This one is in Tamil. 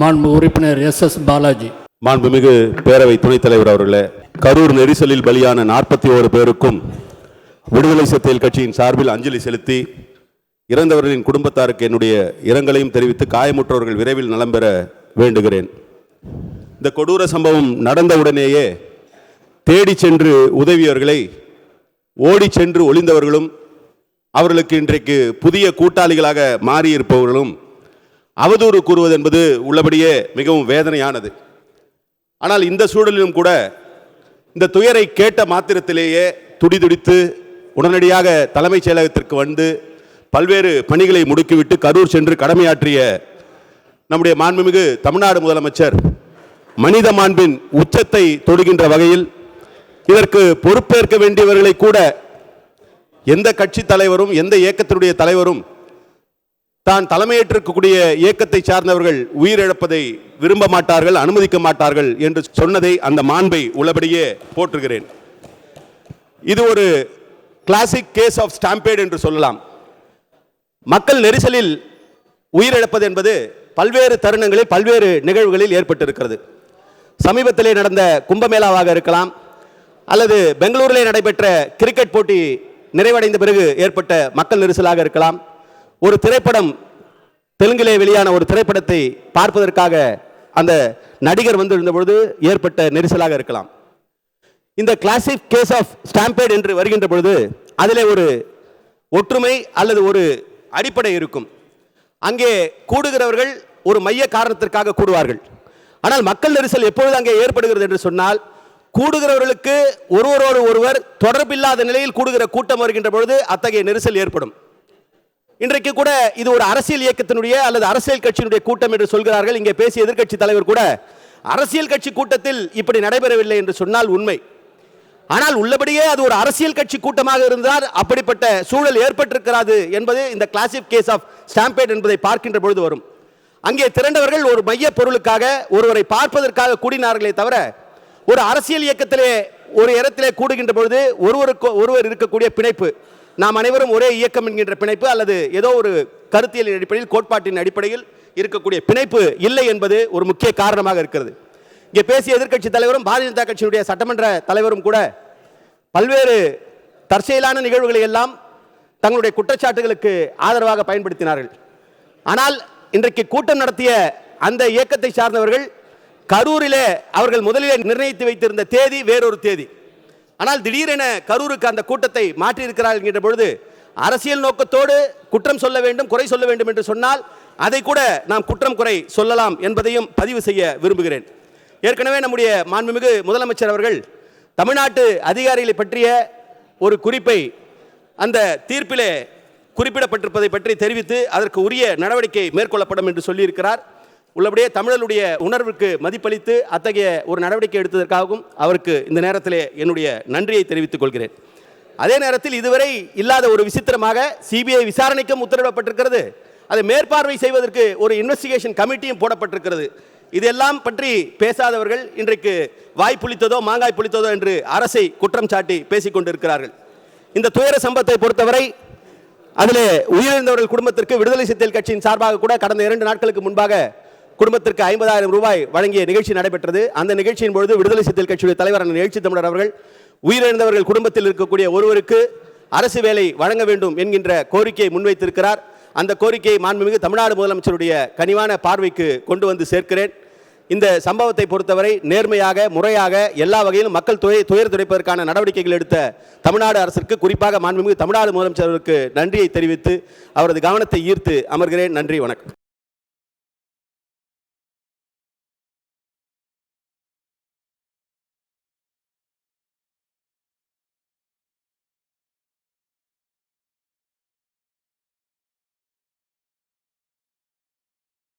மாண்பு உறுப்பினர் எஸ் எஸ் பாலாஜி. மாண்புமிகு பேரவை துணைத் தலைவர் அவர்களே கரூர் நெரிசலில் பலியான நாற்பத்தி ஓரு பேருக்கும் விடுதலை சிறுத்தைகள் கட்சியின் சார்பில் அஞ்சலி செலுத்தி இறந்தவர்களின் குடும்பத்தாருக்கு என்னுடைய இரங்கலையும் தெரிவித்து காயமுற்றவர்கள் விரைவில் நலம் பெற வேண்டுகிறேன். இந்த கொடூர சம்பவம் நடந்தவுடனேயே தேடி சென்று உதவியவர்களை ஓடி சென்று ஒளிந்தவர்களும் அவர்களுக்கு இன்றைக்கு புதிய கூட்டாளிகளாக மாறியிருப்பவர்களும் அவதூறு கூறுவது என்பது உள்ளபடியே மிகவும் வேதனையானது. ஆனால் இந்த சூழலிலும் கூட இந்த துயரை கேட்ட மாத்திரத்திலேயே துடிதுடித்து உடனடியாக தலைமைச் செயலகத்திற்கு வந்து பல்வேறு பணிகளை முடுக்கிவிட்டு கரூர் சென்று கடமையாற்றிய நம்முடைய மாண்புமிகு தமிழ்நாடு முதலமைச்சர் மனித மாண்பின் உச்சத்தை தொடுகின்ற வகையில் இதற்கு பொறுப்பேற்க வேண்டியவர்களை கூட எந்த கட்சி தலைவரும் எந்த இயக்கத்தினுடைய தலைவரும் தான் தலைமையேற்றிருக்கக்கூடிய இயக்கத்தை சார்ந்தவர்கள் உயிரிழப்பதை விரும்ப மாட்டார்கள் அனுமதிக்க மாட்டார்கள் என்று சொன்னதை அந்த மாண்பை உள்ளபடியே போற்றுகிறேன். இது ஒரு கிளாசிக் கேஸ் ஆஃப் ஸ்டாம்பேட் என்று சொல்லலாம். மக்கள் நெரிசலில் உயிரிழப்பது என்பது பல்வேறு தருணங்களில் பல்வேறு நிகழ்வுகளில் ஏற்பட்டிருக்கிறது. சமீபத்திலே நடந்த கும்பமேளாவாக இருக்கலாம் அல்லது பெங்களூரிலே நடைபெற்ற கிரிக்கெட் போட்டி நிறைவடைந்த பிறகு ஏற்பட்ட மக்கள் நெரிசலாக இருக்கலாம். ஒரு திரைப்படம் தெலுங்கிலே வெளியான ஒரு திரைப்படத்தை பார்ப்பதற்காக அந்த நடிகர் வந்திருந்த பொழுது ஏற்பட்ட நெரிசலாக இருக்கலாம். இந்த கிளாசிக் கேஸ் ஆஃப் ஸ்டாம்பேட் என்று வருகின்ற பொழுது அதிலே ஒரு ஒற்றுமை அல்லது ஒரு அடிப்படை இருக்கும். அங்கே கூடுகிறவர்கள் ஒரு மைய காரணத்திற்காக கூடுவார்கள். ஆனால் மக்கள் நெரிசல் எப்பொழுது அங்கே ஏற்படுகிறது என்று சொன்னால் கூடுகிறவர்களுக்கு ஒருவரோடு ஒருவர் தொடர்பில்லாத நிலையில் கூடுகிற கூட்டம் வருகின்ற பொழுது அத்தகைய நெரிசல் ஏற்படும். இன்றைக்கு கூட இது ஒரு அரசியல் இயக்கத்தினுடைய அல்லது அரசியல் கட்சியினுடைய கூட்டம் என்று சொல்கிறார்கள். இங்கே பேசிய எதிர்கட்சி தலைவர் கூட அரசியல் கட்சி கூட்டத்தில் இப்படி நடைபெறவில்லை என்று சொன்னால் உண்மை. ஆனால் உள்ளபடியே அது ஒரு அரசியல் கட்சி கூட்டமாக இருந்தால் அப்படிப்பட்ட சூழல் ஏற்பட்டிருக்கிறது என்பது இந்த கிளாசிக் கேஸ் ஆஃப் ஸ்டாம்பேட் என்பதை பார்க்கின்ற பொழுது வரும். அங்கே திரண்டவர்கள் ஒரு மைய பொருளுக்காக ஒருவரை பார்ப்பதற்காக கூடினார்களே தவிர ஒரு அரசியல் இயக்கத்திலே ஒரு இடத்திலே கூடுகின்ற பொழுது ஒருவருக்கு ஒருவர் இருக்கக்கூடிய பிணைப்பு நாம் அனைவரும் ஒரே இயக்கம் என்கின்ற பிணைப்பு அல்லது ஏதோ ஒரு கருத்தியலின் அடிப்படையில் கோட்பாட்டின் அடிப்படையில் இருக்கக்கூடிய பிணைப்பு இல்லை என்பது ஒரு முக்கிய காரணமாக இருக்கிறது. இங்கே பேசிய எதிர்க்கட்சி தலைவரும் பாரதிய ஜனதா கட்சியினுடைய சட்டமன்ற தலைவரும் கூட பல்வேறு தற்செயலான நிகழ்வுகளை எல்லாம் தங்களுடைய குற்றச்சாட்டுகளுக்கு ஆதரவாக பயன்படுத்தினார்கள். ஆனால் இன்றைக்கு கூட்டம் நடத்திய அந்த இயக்கத்தை சார்ந்தவர்கள் கரூரிலே அவர்கள் முதலிலே நிர்ணயித்து வைத்திருந்த தேதி வேறொரு தேதி. ஆனால் திடீரென கரூருக்கு அந்த கூட்டத்தை மாற்றியிருக்கிறார்கள் என்கின்ற பொழுது அரசியல் நோக்கத்தோடு குற்றம் சொல்ல வேண்டும் குறை சொல்ல வேண்டும் என்று சொன்னால் அதை கூட நாம் குற்றம் குறை சொல்லலாம் என்பதையும் பதிவு செய்ய விரும்புகிறேன். ஏற்கனவே நம்முடைய மாண்புமிகு முதலமைச்சர் அவர்கள் தமிழ்நாட்டு அதிகாரிகளை பற்றிய ஒரு குறிப்பை அந்த தீர்ப்பிலே குறிப்பிடப்பட்டிருப்பதை பற்றி தெரிவித்து அதற்கு உரிய நடவடிக்கை மேற்கொள்ளப்படும் என்று சொல்லியிருக்கிறார். உள்ளபடியே தமிழருடைய உணர்வுக்கு மதிப்பளித்து அத்தகைய ஒரு நடவடிக்கை எடுத்ததற்காகவும் அவருக்கு இந்த நேரத்திலே என்னுடைய நன்றியை தெரிவித்துக் கொள்கிறேன். அதே நேரத்தில் இதுவரை இல்லாத ஒரு விசித்திரமாக சிபிஐ விசாரணைக்கும் உத்தரவிடப்பட்டிருக்கிறது. அதை மேற்பார்வை செய்வதற்கு ஒரு இன்வெஸ்டிகேஷன் கமிட்டியும் போடப்பட்டிருக்கிறது. இதெல்லாம் பற்றி பேசாதவர்கள் இன்றைக்கு வாய் புளித்ததோ மாங்காய் புளித்ததோ என்று அரசை குற்றம் சாட்டி பேசிக் கொண்டிருக்கிறார்கள். இந்த துயர சம்பவத்தை பொறுத்தவரை அதில் உயிரிழந்தவர்கள் குடும்பத்திற்கு விடுதலை சிறுத்தைகள் கட்சியின் சார்பாக கூட கடந்த இரண்டு நாட்களுக்கு முன்பாக குடும்பத்திற்கு ஐம்பதாயிரம் ரூபாய் வழங்கிய நிகழ்ச்சி நடைபெற்றது. அந்த நிகழ்ச்சியின் பொழுது விடுதலை சிறுத்தைகள் கட்சியுடைய தலைவர் அண்ணன் எழுச்சி தமிழர் அவர்கள் உயிரிழந்தவர்கள் குடும்பத்தில் இருக்கக்கூடிய ஒருவருக்கு அரசு வேலை வழங்க வேண்டும் என்கின்ற கோரிக்கையை முன்வைத்திருக்கிறார். அந்த கோரிக்கையை மாண்புமிகு தமிழ்நாடு முதலமைச்சருடைய கனிவான பார்வைக்கு கொண்டு வந்து சேர்க்கிறேன். இந்த சம்பவத்தை பொறுத்தவரை நேர்மையாக முறையாக எல்லா வகையிலும் மக்கள் துறை துயர் துடைப்பதற்கான நடவடிக்கைகள் எடுத்த தமிழ்நாடு அரசிற்கு குறிப்பாக மாண்புமிகு தமிழ்நாடு முதலமைச்சருக்கு நன்றியை தெரிவித்து அவரது கவனத்தை ஈர்த்து அமர்கிறேன். நன்றி வணக்கம்.